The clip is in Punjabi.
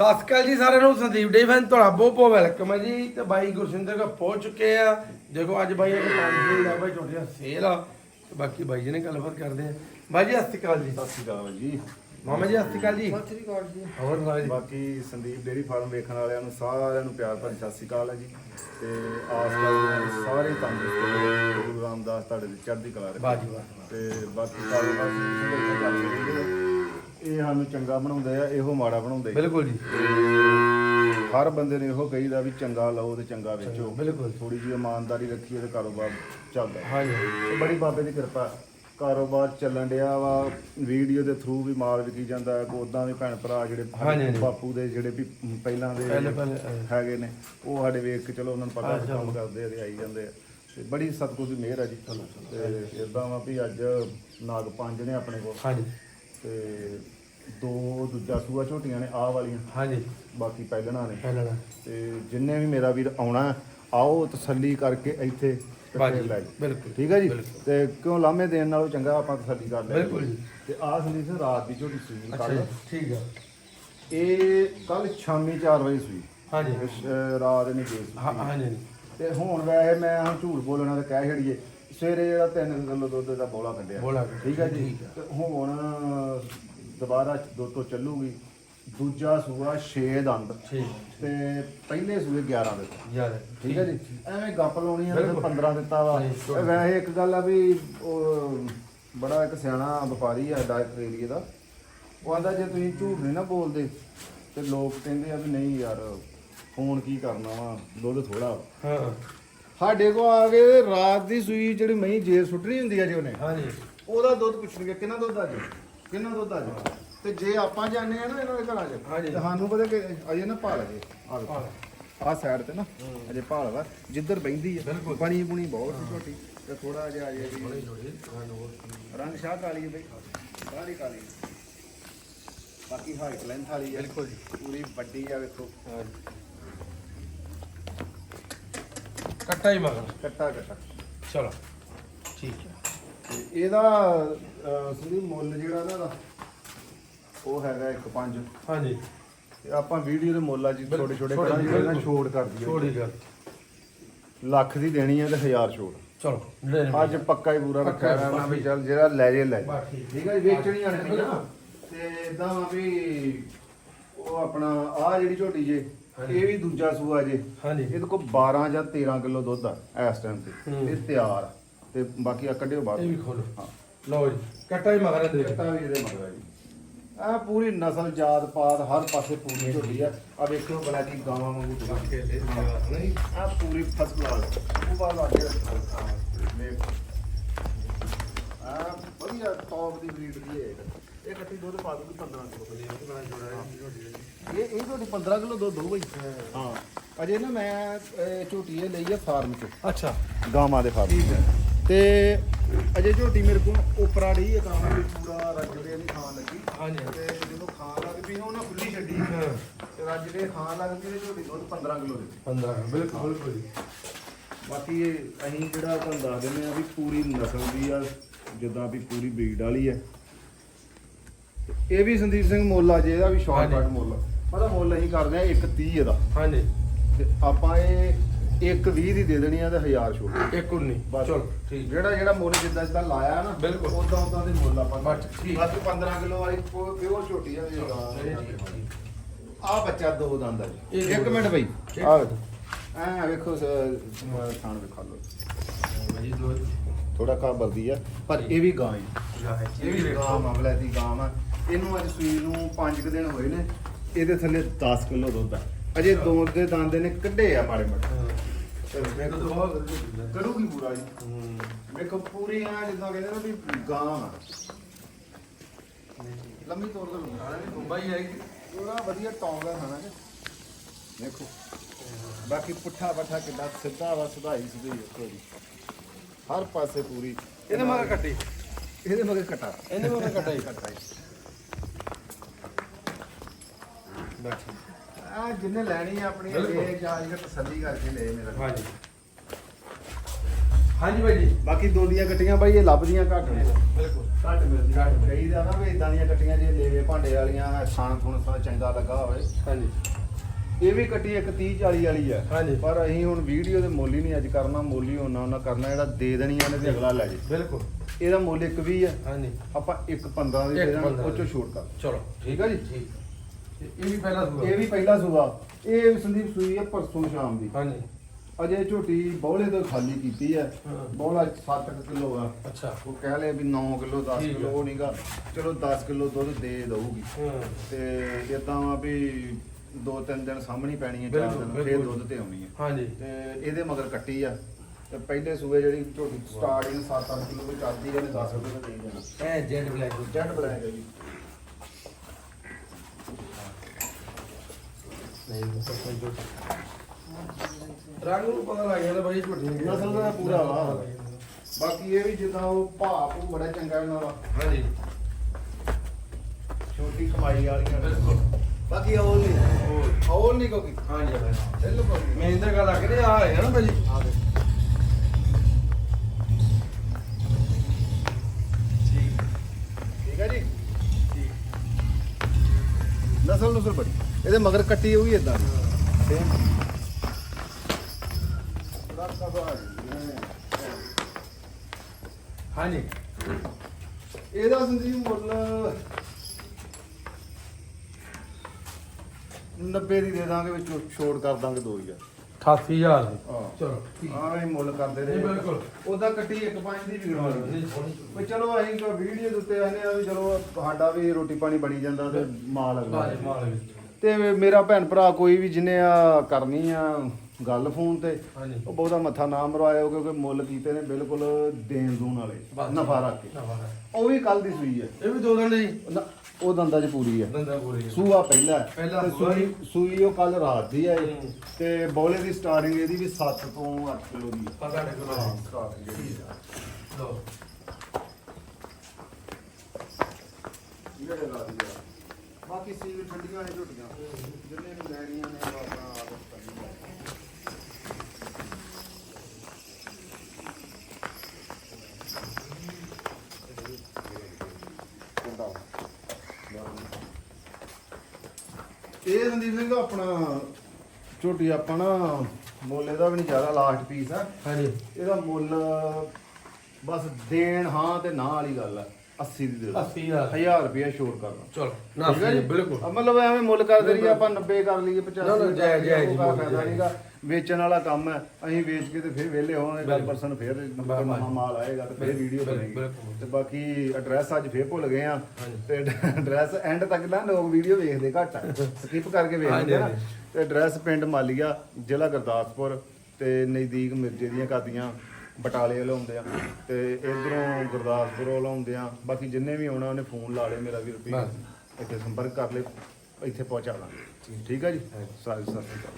ਸਤਿ ਸ਼੍ਰੀ ਅਕਾਲ ਜੀ ਸਾਰਿਆਂ ਨੂੰ ਸੰਦੀਪ ਡੇ ਫੈਨ ਤੁਹਾਡਾ ਬਹੁਤ ਬਹੁਤ ਵੈਲਕਮ ਹੈ ਜੀ। ਤੇ ਬਾਈ ਗੁਰਸਿੰਦਰ ਕੋ ਪਹੁੰਚ ਚੁੱਕੇ ਆ। ਦੇਖੋ ਅੱਜ ਬਾਈ ਇੱਕ ਪੰਜ ਦੇ ਲੈ ਬਾਈ ਛੋਟੀਆਂ ਸੇਲ ਆ। ਤੇ ਬਾਕੀ ਬਾਈ ਜੀ ਨੇ ਗੱਲਬਾਤ ਕਰਦੇ ਆ। ਬਾਈ ਜੀ ਸਤਿ ਸ਼੍ਰੀ ਅਕਾਲ ਜੀ। ਸਤਿ ਸ਼੍ਰੀ ਅਕਾਲ ਜੀ। ਮਾਮਾ ਜੀ ਸਤਿ ਸ਼੍ਰੀ ਅਕਾਲ ਜੀ। ਸਤਿ ਸ੍ਰੀ ਅਕਾਲ ਜੀ। ਹੋਰ ਜੀ। ਬਾਕੀ ਸੰਦੀਪ ਡੇਰੀ ਫਾਰਮ ਵੇਖਣ ਵਾਲਿਆਂ ਨੂੰ ਸਾਰਿਆਂ ਨੂੰ ਪਿਆਰ ਭਰੀ ਸਤਿ ਸ਼੍ਰੀ ਅਕਾਲ ਹੈ ਜੀ। ਤੇ ਆਸ ਕਰਦੇ ਹਾਂ ਸਾਰੇ ਤੰਦਰੁਸਤ ਰਹੋ ਗੁਰੂ ਰਾਮਦਾਸ ਤੁਹਾਡੇ ਦੀ ਚੜ੍ਹਦੀ ਕਲਾ ਰੱਖੇ। ਬਾਜੀ ਵਾਹ। ਤੇ ਬਾਕੀ ਕਾਰੋਬਾਰ ਇਹ ਸਾਨੂੰ ਚੰਗਾ ਬਣਾਉਂਦੇ ਆ ਇਹੋ ਮਾੜਾ ਬਣਾਉਂਦੇ ਬਿਲਕੁਲ ਜੀ। ਹਰ ਬੰਦੇ ਨੇ ਇਹੋ ਕਹੀਦਾ ਵੀ ਚੰਗਾ ਲਓ ਤੇ ਚੰਗਾ ਵੇਚੋ। ਬਿਲਕੁਲ। ਥੋੜੀ ਜਿਹੀ ਇਮਾਨਦਾਰੀ ਰੱਖੀਏ ਤੇ ਕਾਰੋਬਾਰ ਚੱਲਦਾ। ਹਾਂਜੀ ਤੇ ਬੜੀ ਬਾਬੇ ਦੀ ਕਿਰਪਾ। ਕਾਰੋਬਾਰ ਚੱਲਣ ਡਿਆ ਵਾ ਵੀਡੀਓ ਦੇ ਥਰੂ ਵੀ ਮਾਲ ਵਿਕੀ ਜਾਂਦਾ ਹੈ ਉਦਾਂ ਵੀ ਭੈਣ ਭਰਾ ਜਿਹੜੇ ਹਾਂਜੀ। ਬਾਪੂ ਦੇ ਜਿਹੜੇ ਵੀ ਪਹਿਲਾਂ ਦੇ ਪਹਿਲੇ ਪਹਿਲੇ ਅਹ, ਹੈਗੇ ਨੇ ਉਹ ਸਾਡੇ ਵੇਖ ਕੇ ਚਲੋ ਉਹਨਾਂ ਨੂੰ ਪਤਾ। ਕੰਮ ਕਰਦੇ ਆ ਤੇ ਆਈ ਜਾਂਦੇ ਆ। ਤੇ ਬੜੀ ਸਤਿਗੁਰ ਦੀ ਮਿਹਰ ਆ ਜੀ। ਤੇ ਇਦਾਂ ਵਾ ਵੀ ਅੱਜ ਨਾਗ ਪੰਜ ਨੇ ਆਪਣੇ ਕੋਲ। ਹਾਂਜੀ ਤੇ ਦੋ ਦੂਜਾ ਸੂਆ ਝੋਟੀਆਂ ਨੇ ਆਹ ਵਾਲੀਆਂ। ਹਾਂਜੀ। ਬਾਕੀ ਪਹਿਲਣਾ ਨੇ। ਪਹਿਲਾਂ ਤੇ ਜਿੰਨੇ ਵੀ ਮੇਰਾ ਵੀਰ ਆਉਣਾ ਆਓ ਤਸੱਲੀ ਕਰਕੇ ਇੱਥੇ ਤੇ ਬਾਜੀ ਫਿਰ ਲੈ ਜਾਓ। ਬਿਲਕੁਲ। ਠੀਕ ਹੈ ਜੀ? ਬਿਲਕੁਲ। ਤੇ ਕਿਉਂ ਲਾਮੇ ਦੇਣ ਨਾਲੋਂ ਚੰਗਾ ਆਪਾਂ ਤਸੱਲੀ ਕਰ ਲੈ ਬਿਲਕੁਲ ਜੀ। ਤੇ ਆਹ ਸੰਦੀਪ ਸਿੰਘ ਰਾਤ ਦੀ ਝੋਟੀ ਸੂਈ ਅੱਛਾ ਕੱਲ ਜੀ ਠੀਕ ਆ। ਇਹ ਕੱਲ ਸ਼ਾਮੀ 4 ਵਜੇ ਸੂਈ। ਹਾਂਜੀ। ਅਹ ਰਾਤ ਨਹੀਂ ਗਈ ਹਾਂ ਹਾਂਜੀ। ਤੇ ਹੁਣ ਵੈਸੇ ਮੈਂ ਹੁਣ ਝੂਠ ਬੋਲਣਾ ਤੇ ਕਹਿ ਛੜੀਏ ਸਵੇਰੇ ਜਿਹੜਾ 3 ਕਿਲੋ ਦੁੱਧ ਦਾ ਬੋਲਾ ਕੱਢਿਆ। ਬੋਲਾ ਕੱਢਿਆ, ਠੀਕ ਹੈ ਜੀ? ਠੀਕ। ਤੇ ਹੁਣ ਦੁਬਾਰਾ ਦੁੱਧ ਤੋਂ ਚੱਲੂਗੀ। ਦੂਜਾ ਸੂਆ 6 ਦੰਦ। ਠੀਕ ਤੇ ਪਹਿਲੇ ਸੂਏ 11 ਦੇ ਹੈ ਠੀਕ ਹੈ ਜੀ? ਐਵੇਂ ਗੱਪ ਲਾਉਣੀ ਆ ਤੇ ਬਿਲਕੁਲ। 15 ਦਿੱਤਾ ਵਾ। ਨਹੀਂ, ਵੈਸੇ ਇੱਕ ਗੱਲ ਆ ਵੀ ਉਹ ਬੜਾ ਇੱਕ ਸਿਆਣਾ ਵਪਾਰੀ ਆ ਡਾਇਟ ਏਰੀਏ ਦਾ। ਉਹ ਆਂਦਾ ਜੇ ਤੁਸੀਂ ਝੂਠ ਨਹੀਂ ਨਾ ਬੋਲਦੇ ਤੇ ਲੋਕ ਕਹਿੰਦੇ ਆ ਵੀ ਨਹੀਂ ਯਾਰ ਫੋਨ ਕੀ ਕਰਨਾ ਵਾ? ਦੁੱਧ ਥੋੜਾ ਹਾਂ। ਸਾਡੇ ਕੋ ਆ ਕੇ ਰਾਤ ਦੀ ਸੂਈ ਜਿਹੜੀ ਮਹੀਂ ਜੇ ਸੁੱਟਣੀ ਹੁੰਦੀ ਆ ਜੀ ਉਹਨੇ। ਹਾਂਜੀ। ਉਹਦਾ ਦੁੱਧ ਪੁੱਛਣਗੇ ਕਿੰਨਾ ਦੁੱਧ ਆ ਜੀ? ਕਿੰਨਾ ਦੁੱਧ ਆ ਜੀ? ਤੇ ਜੇ ਆਪਾਂ ਜਾਂਦੇ ਆ ਨਾ ਇਹਨਾਂ ਦੇ ਘਰਾਂ 'ਚ ਹਾਂਜੀ। ਤੇ ਸਾਨੂੰ ਪਤਾ ਕਿ ਅਜੇ ਨਾ ਭਾਲ ਜੇ। ਆ ਸਾਈਡ ਤੇ ਨਾ ਅਜੇ ਭਾਲ ਵਾ ਜਿੱਧਰ ਬੈਂਦੀ ਆ ਬਣੀ ਬੁਣੀ ਬਹੁਤ ਸੀ ਛੋਟੀ ਤੇ ਥੋੜਾ ਜਿਹਾ ਅਜੇ ਵੀ ਰੰਗ ਸ਼ਾਹ ਕਾਲੀ ਹੈ ਬਈ ਸਾਰੀ ਕਾਲੀ ਹੈ। ਬਾਕੀ ਹਾਈਟ ਲੈਂਥ ਵਾਲੀ ਹੈ ਬਿਲਕੁਲ ਜੀ। ਪੂਰੀ ਵੱਡੀ ਆ ਵੇਖੋ। ਕੱਟਾ ਹੀ ਮਗਰ। ਕੱਟਾ ਕੱਟਾ। ਚਲੋ ਠੀਕ ਹੈ। ਤੇ ਇਹਦਾ ਸਰੀ ਮੁੱਲ ਜਿਹੜਾ ਨਾ ਇਹਦਾ ਉਹ ਹੈਗਾ 1.5 ਹਾਂਜੀ। ਤੇ ਆਪਾਂ ਵੀਡੀਓ ਦੇ ਮੁੱਲ ਆ ਜੀ ਛੋਟੇ ਛੋਟੇ ਛੋਟੇ ਕਰਾਂਗੇ ਬਿਲਕੁਲ। ਛੋੜ ਕਰ ਦਈਏ। ਛੋੜੀ ਗੱਲ। ਲੱਖ ਦੀ ਦੇਣੀ ਹੈ ਤੇ 1000 ਛੋੜ ਚਲੋ ਲੈ ਅੱਜ ਪੱਕਾ ਹੀ ਪੂਰਾ ਪੱਕਾ ਰੱਖਿਆ ਹੋਇਆ ਨਾ ਵੀ ਪੱਕਾ। ਚੱਲ ਜਿਹੜਾ ਲੈ ਜੇ ਲੈ। ਜੇ। ਬਸ ਠੀਕ। ਠੀਕ ਹੈ ਜੀ ਵੇਚਣੀ ਆਣੇ ਪਈਆਂ ਤੇ ਇਦਾਂ ਵਾ ਵੀ ਉਹ ਆਪਣਾ ਆਹ ਜਿਹੜੀ ਝੋਟੀ ਜੇ ਇਹ ਵੀ ਦੂਜਾ ਸੂਆ ਜੇ। ਹਾਂਜੀ। ਇਹਦੇ ਕੋਲ 12 ਜਾਂ 13 ਕਿਲੋ ਦੁੱਧ ਆ ਇਸ ਟਾਈਮ ਤੇ। ਇਹ ਤਿਆਰ ਆ। ਤੇ ਬਾਕੀ ਆ ਕੱਢਿਓ ਬਾਅਦ ਇਹ ਵੀ ਖੋਲੋ। ਹਾਂ। ਲਓ ਜੀ ਕੱਟਾ ਹੀ ਮਗਰ ਦੇ। ਕੱਟਾ ਵੀ ਇਹਦੇ ਮਗਰ ਆ ਜੀ। ਆ ਪੂਰੀ ਨਸਲ ਜਾਤ ਪਾਤ ਹਰ ਪਾਸੇ ਪੂਰੀ ਝੋਟੀ ਆ। ਆ ਵੇਖੋ ਬਲਾ ਦੀ ਗਾਵਾਂ ਵਾਂਗੂ ਤੁਰੀ ਨਹੀਂ ਆ ਪੂਰੀ ਫਸਟ ਕਲਾਸ ਉਹ ਬਾਅਦ ਆ ਕੇ ਆ ਵਧੀਆ ਟੌਪ ਦੀ ਬਰੀਡ ਦੀ ਹੈ ਇਹ ਕੱਟੀ ਦੁੱਧ ਪਾ ਦੂਗੀ 15 ਕਿਲੋ। ਇਹ ਇਹ ਤੁਹਾਡੀ 15 ਕਿਲੋ ਦੁੱਧ ਹੋਊ ਬਈ। ਹਾਂ। ਅਜੇ ਨਾ ਮੈਂ ਅਹ, ਝੋਟੀ ਇਹ ਲਈ ਆ ਫਾਰਮ ਚ। ਅੱਛਾ। ਗਾਵਾਂ ਦੇ ਫਾਰਮ ਠੀਕ ਹੈ। ਤੇ ਅਜੇ ਝੋਟੀ ਮੇਰੇ ਕੋਲ ਉਪਰਾ ਰਹੀ ਹੈ ਕੰਮ ਵੀ ਪੂਰਾ ਰੱਜਦੇ ਨਹੀਂ ਖਾਣ ਲੱਗੀ। ਹਾਂਜੀ। ਤੇ ਜਦੋਂ ਖਾਣ ਲੱਗ ਪਈ ਨਾ ਉਹਨਾਂ ਖੁੱਲੀ ਛੱਡੀ। ਹਾਂ। ਤੇ ਰੱਜ ਕੇ ਖਾਣ ਲੱਗ ਪਈ ਤੇ ਝੋਟੀ ਦੁੱਧ 15 ਕਿਲੋ ਦੇ 15 ਬਿਲਕੁਲ ਬਿਲਕੁਲ ਬਾਕੀ ਇਹ ਅਸੀਂ ਜਿਹੜਾ ਤੁਹਾਨੂੰ ਦੱਸ ਦਿੰਦੇ ਆ ਵੀ ਪੂਰੀ ਨਸਲ ਦੀ ਆ ਜਿੱਦਾਂ ਵੀ ਪੂਰੀ ਬਰੀਡ ਵਾਲੀ ਆ। ਤੇ ਇਹ ਵੀ ਸੰਦੀਪ ਸਿੰਘ ਮੁੱਲ ਆ ਜੇ ਇਹਦਾ ਵੀ ਸ਼ਾਰਟਕਟ। ਮੁੱਲ ਪਤਾ ਮੁੱਲ ਅਸੀਂ ਕਰਦੇ ਆ 130 ਇਹਦਾ। ਹਾਂਜੀ। ਤੇ ਆਪਾਂ ਇਹ 120 ਦੀ ਦੇ ਦੇਣੀ ਆ ਤੇ 1000 ਛੋਟ। 119 ਬਸ। ਚਲੋ ਠੀਕ। ਜਿਹੜਾ ਜਿਹੜਾ ਮੁੱਲ ਜਿੱਦਾਂ ਜਿੱਦਾਂ ਲਾਇਆ ਨਾ ਬਿਲਕੁਲ। ਉਦਾਂ ਉਦਾਂ ਦੇ ਮੁੱਲ ਆਪਾਂ ਬਸ ਠੀਕ। ਬਸ 15 ਕਿਲੋ ਵਾਲੀ ਪਿਓਰ ਝੋਟੀ ਆ ਆ ਬੱਚਾ ਦੋ ਦੰਦ ਆ ਜੀ। ਇੱਕ ਮਿੰਟ ਬਈ। ਆ ਵੇਖੋ। ਐ ਵੇਖੋ ਥਾਣ ਵੇਖਾ ਲਓ। ਜੀ ਥੋੜਾ ਕਾ ਬਰਦੀ ਆ ਪਰ ਇਹ ਵੀ ਗਾਂ ਹੈ ਇਹ ਵੀ ਗਾਂ ਮਾਮਲਾ ਦੀ ਗਾਂ ਆ ਇਹਨੂੰ ਅੱਜ ਸੂਈ ਨੂੰ 5 ਕੁ ਦਿਨ ਹੋਏ ਨੇ ਇਹਦੇ ਥੱਲੇ 10 ਕਿਲੋ ਦੁੱਧ ਆ। ਅਜੇ ਦੋ ਦੇ ਦੰਦ ਨੇ ਕੱਢੇ ਆ ਮਾੜੇ ਮਾੜੇ ਵੇਖੋ ਤਾਂ ਬਹੁਤ ਕਰੂਗੀ ਪੂਰਾ ਜੀ। ਹੂੰ। ਵੇਖੋ ਪੂਰੀ ਆ ਜਿੱਦਾਂ ਕਹਿੰਦੇ ਨਾ ਵੀ ਗਾਂ ਆ। ਲੰਮੀ ਤੋਰ ਦੇ ਲੰਮੀ। ਮੁੰਬਈ ਆਏਗੀ ਪੂਰਾ ਵਧੀਆ ਟੌਂਗ ਦਾ ਖਾਣਾ ਜੀ। ਦੇਖੋ ਬਾਕੀ ਪੁੱਠਾ ਕਿੱਦਾਂ ਸਿੱਧਾ ਵਾ ਸੁਧਾਈ ਸਿੱਧੀ ਦੇਖੋ ਜੀ ਹਰ ਪਾਸੇ ਪੂਰੀ। ਇਹਦੇ ਮਗਰ ਕੱਟੀ। ਇਹਦੇ ਮਗਰ ਕਟਾ। ਇਹਦੇ ਮਗਰ ਕੱਟਾ ਹੀ ਕਟਾ ਬਸ ਆ ਜਿੰਨੇ ਲੈਣੀ ਆ ਆਪਣੀ ਬਿਲਕੁਲ। ਇਹ ਜਾ ਕੇ ਤਸੱਲੀ ਕਰਕੇ ਲੈ ਮੇਰਾ ਹਾਂਜੀ। ਹਾਂਜੀ ਬਾਈ ਜੀ। ਬਾਕੀ ਦੋ ਦੀਆਂ ਕੱਟੀਆਂ ਬਾਈ ਇਹ ਲੱਭਦੀਆਂ ਘੱਟ ਨੇ। ਬਿਲਕੁਲ। ਘੱਟ ਮਿਲਦੀਆਂ ਕਈ ਦਾ ਨਾ ਵੀ ਇਦਾਂ ਦੀਆਂ ਕੱਟੀਆਂ ਜੇ ਲੇਵੇ ਭਾਂਡੇ ਵਾਲੀਆਂ ਥਾਣ ਥੁਣ ਸਾ ਚੰਗਾ ਲੱਗਾ ਹੋਵੇ। ਹਾਂਜੀ। ਇਹ ਵੀ ਕੱਟੀ ਇੱਕ 30 40 ਵਾਲੀ ਆ। ਹਾਂਜੀ। ਪਰ ਅਸੀਂ ਹੁਣ ਵੀਡੀਓ ਦੇ ਮੁੱਲ ਹੀ ਨਹੀਂ ਅੱਜ ਕਰਨਾ ਮੁੱਲ ਹੀ ਉਹਨਾਂ ਉਹਨਾਂ ਕਰਨਾ ਜਿਹੜਾ ਦੇ ਦੇਣੀਆਂ ਨੇ ਤੇ ਅਗਲਾ ਲੈ ਜੇ। ਬਿਲਕੁਲ। ਇਹਦਾ ਮੁੱਲ ਇੱਕ ਵੀ ਆ। ਹਾਂਜੀ। ਆਪਾਂ ਇੱਕ 15 ਦੀ ਦੇ ਇੱਕ ਦਾਂਗੇ 15 ਉਹ ਚੋਂ ਛੋਟ ਕਰ। ਚਲੋ। ਠੀਕ ਆ ਜੀ? ਠੀਕ। ਇਹ ਵੀ ਪਹਿਲਾ ਸੂਆ। ਇਹ ਵੀ ਪਹਿਲਾ ਸੂਆ। ਇਹ ਸੰਦੀਪ ਸੂਈ ਹੈ ਪਰਸੋਂ ਸ਼ਾਮ ਦੀ। ਹਾਂਜੀ। ਅਜੇ ਝੋਟੀ ਬੌਲੇ ਤੋਂ ਖਾਲੀ ਕੀਤੀ ਹੈ। ਹਾਂ। ਬੌਲਾ 7 ਕਿਲੋ ਆ। ਅੱਛਾ। ਉਹ ਕਹਿ ਲਿਆ ਵੀ 9 ਕਿਲੋ 10 ਠੀਕ ਕਿਲੋ ਆ। ਨਹੀਂਗਾ ਚਲੋ 10 ਕਿਲੋ ਦੁੱਧ ਦੇ ਦਊਗੀ। ਹਾਂ। ਤੇ ਇਦਾਂ ਵਾ ਵੀ ਦੋ ਤਿੰਨ ਦਿਨ ਸਾਹਮਣੀ ਪੈਣੀ ਹੈ ਚਾਰ ਬਿਲਕੁਲ, ਦਿਨ ਫੇਰ ਬਿਲਕੁਲ। ਦੁੱਧ ਤੇ ਆਉਣੀ ਹੈ। ਹਾਂਜੀ। ਤੇ ਇਹਦੇ ਮਗਰ ਕੱਟੀ ਆ। ਤੇ ਪਹਿਲੇ ਸੂਏ ਜਿਹੜੀ ਝੋਟੀ ਸਟਾਰਟਿੰਗ 7-8 ਕਿਲੋ ਤੋਂ ਚੱਲਦੀ ਹੈ ਨੇ 10 ਰੁਪਏ ਦਾ ਦੇ ਦੇਣਾ। ਇਹ ਜੈਡ ਬਲੈਕ। ਜੈਟ ਬਲੈਕ ਹੈ ਜੀ ਨਹੀਂ ਮਤਲਬ ਕੋਈ ਜੋ ਰੰਗ ਨੂੰ ਪਤਾ ਲੱਗ ਜਾਂਦਾ ਬਾਈ ਝੋਟੀ ਦੀ ਨਸਲ ਦਾ ਪੂਰਾ ਵਾ। ਬਾਕੀ ਇਹ ਵੀ ਜਿੱਦਾਂ ਉਹ ਭਾਅ ਭੂ ਬੜਾ ਚੰਗਾ ਇਹਨਾਂ ਦਾ। ਹਾਂਜੀ। ਛੋਟੀ ਕਮਾਈ ਵਾਲੀਆਂ ਬਿਲਕੁਲ। ਬਾਕੀ ਔਲ ਨਹੀਂ। ਔਲ ਨਹੀਂ ਕੋਈ। ਹਾਂਜੀ ਬਿਲਕੁਲ। ਮੈਂ ਇੰਦਰ ਗੱਲ ਆ ਕੇ ਆ ਹੈ ਨਾ ਬਾਈ ਆ ਦੇ ਠੀਕ ਠੀਕ ਹੈ ਜੀ ਨਸਲ ਨਸਲ ਬੜੀ ਇਹਦੇ ਮਗਰ ਕੱਟੀ ਹੋਈ ਇਦਾਂ ਸੇਮ ਹਾਂਜੀ। ਇਹਦਾ ਸੰਦੀਪ ਮੁੱਲ 90 ਦੀ ਦੇ ਦਾਂਗੇ ਵਿੱਚੋਂ ਛੋੜ ਕਰ ਦਾਂਗੇ 2000 88000 ਦੀ। ਹਾਂ। ਚਲੋ ਠੀਕ। ਹਾਂ ਇਹ ਮੁੱਲ ਕਰਦੇ ਰਹੇ। ਨਹੀਂ, ਬਿਲਕੁਲ। ਉਹਦਾ ਕੱਟੀ ਇੱਕ ਪੰਜ ਦੀ ਵਿਗੜਵਾ ਲਈ ਨਹੀਂ ਸੋਹਣੀ ਵੀ ਚਲੋ ਅਸੀਂ ਕੋ ਵੀਡੀਓ ਦੇ ਉੱਤੇ ਆਨੇ ਆ ਵੀ ਚਲੋ ਸਾਡਾ ਵੀ ਰੋਟੀ ਪਾਣੀ ਬਣੀ ਜਾਂਦਾ ਤੇ ਮਾਲ ਅਗਲਾ ਬਾਜ ਮਾਲ ਵਿੱਚ। ਤੇ ਮੇਰਾ ਭੈਣ ਭਰਾ ਕੋਈ ਵੀ ਜਿਹਨੇ ਆ ਕਰਨੀ ਆ ਗੱਲ ਫੋਨ ਤੇ ਉਹ ਬਹੁਤਾ ਮੱਥਾ ਨਾ ਮਰਵਾਇਓ ਕਿਉਂਕਿ ਮੁੱਲ ਕੀਤੇ ਨੇ ਬਿਲਕੁਲ ਦੇਣ ਦੂਣ ਵਾਲੇ। ਨਫਾ ਰੱਖ ਕੇ। ਉਹ ਵੀ ਕੱਲ ਦੀ ਸੂਈ ਹੈ। ਇਹ ਵੀ ਦੋ ਦੰਦ ਜੀ ਨਾ, ਉਹ ਦੰਦਾਂ 'ਚ ਪੂਰੀ ਹੈ ਦੰਦਾ ਪੂਰੀ ਹੈ। ਸੂਆ ਪਹਿਲਾ ਹੈ। ਪਹਿਲਾ ਤੇ ਸੂਆ ਸੂਈ ਸੂਈ ਉਹ ਕੱਲ ਰਾਤ ਦੀ ਹੈ ਹੂੰ। ਤੇ ਬੌਲੇ ਦੀ ਸਟਾਰਟਿੰਗ ਇਹਦੀ ਵੀ 7 ਤੋਂ 8 ਕਿਲੋ ਦੀ ਹੈ ਪਤਾ ਨਹੀਂ ਕੋਲ। ਲੋ। ਬਾਕੀ ਸੀਲ ਠੰਡੀਆਂ ਨੇ ਝੁੱਟੀਆਂ ਜਿੰਨੇ ਵੀ ਲੈਣੀਆਂ ਨੇ ਉਹ ਆਪਣਾ ਆਦਤ ਕਰਨੀ ਹੈ ਇਹ ਸੰਦੀਪ ਸਿੰਘ ਆਪਣਾ ਝੋਟੀ ਆਪਾਂ ਨਾ ਮੁੱਲ ਇਹਦਾ ਵੀ ਨਹੀਂ ਜ਼ਿਆਦਾ ਲਾਸਟ ਪੀਸ ਆ। ਹਾਂਜੀ। ਇਹਦਾ ਮੁੱਲ ਬਸ ਦੇਣ ਹਾਂ ਤੇ ਨਾ ਵਾਲੀ ਗੱਲ ਆ। 80 ਦੀ ਦੇ ਦੋ 80000 1000 ਰੁਪਏ ਛੋੜ ਕਰਨਾ ਚਲੋ ਨਾ ਠੀਕ ਹੈ ਜੀ? ਬਿਲਕੁਲ ਆ ਮਤਲਬ ਐਵੇਂ ਮੁੱਲ ਕਰਦੇ ਰਹੀਏ ਆਪਾਂ 90 ਕਰ ਲਈਏ 85 ਨਾ, ਨਾ, ਜਾਇਜ਼, ਜਾਇਜ਼ ਜੀ, ਉਹਦਾ ਮੁੱਲ ਫਾਇਦਾ ਜਾਇਜ਼। ਨਹੀਂਗਾ ਵੇਚਣ ਵਾਲਾ ਕੰਮ ਹੈ ਅਸੀਂ ਵੇਚ ਕੇ ਤੇ ਫਿਰ ਵਿਹਲੇ ਹੋਵਾਂਗੇ ਕੱਲ ਬਿਲਕੁਲ। ਪਰਸਨ ਫਿਰ ਬਾ- ਨਵਾਂ ਮਾਲ ਆਏਗਾ ਤੇ ਫਿਰ ਬਿਲਕੁਲ, ਵੀਡੀਓ ਬਣੇਗੀ ਬਿਲਕੁਲ। ਤੇ ਬਾਕੀ ਐਡਰੈਸ ਅੱਜ ਫੇਰ ਭੁੱਲ ਗਏ ਆ ਹਾਂਜੀ। ਤੇ ਐਡਰੈਸ ਐਂਡ ਤੱਕ ਨਾ ਲੋਕ ਵੀਡੀਓ ਵੇਖਦੇ ਘੱਟ ਆ ਸਕਿਪ ਕਰਕੇ ਵੇਖਦੇ ਹਾਂਜੀ, ਆ ਨਾ ਹਾਂਜੀ। ਤੇ ਐਡਰੈਸ ਪਿੰਡ ਮਾਲੀਆ ਜ਼ਿਲ੍ਹਾ ਗੁਰਦਾਸਪੁਰ ਤੇ ਨਜ਼ਦੀਕ ਮਿਰਜੇ ਦੀਆਂ ਕਾਦੀਆਂ ਬਟਾਲੇ ਵੱਲੋਂ ਆਉਂਦੇ ਆ। ਤੇ ਇਧਰੋਂ ਗੁਰਦਾਸਪੁਰ ਵੱਲੋਂ ਆਉਂਦੇ ਆ। ਬਾਕੀ ਜਿੰਨੇ ਵੀ ਆਉਣਾ ਉਹਨੇ ਫੋਨ ਲਾ ਲਿਆ ਮੇਰਾ ਵੀਰ ਵੀ। ਇੱਥੇ ਸੰਪਰਕ ਕਰ ਲੈ ਇੱਥੇ ਪਹੁੰਚਾ ਲਾਂਗੇ ਠੀਕ। ਹੈ ਜੀ? ਸਾਰੇ ਸਤਿ ਸ਼੍ਰੀ ਅਕਾਲ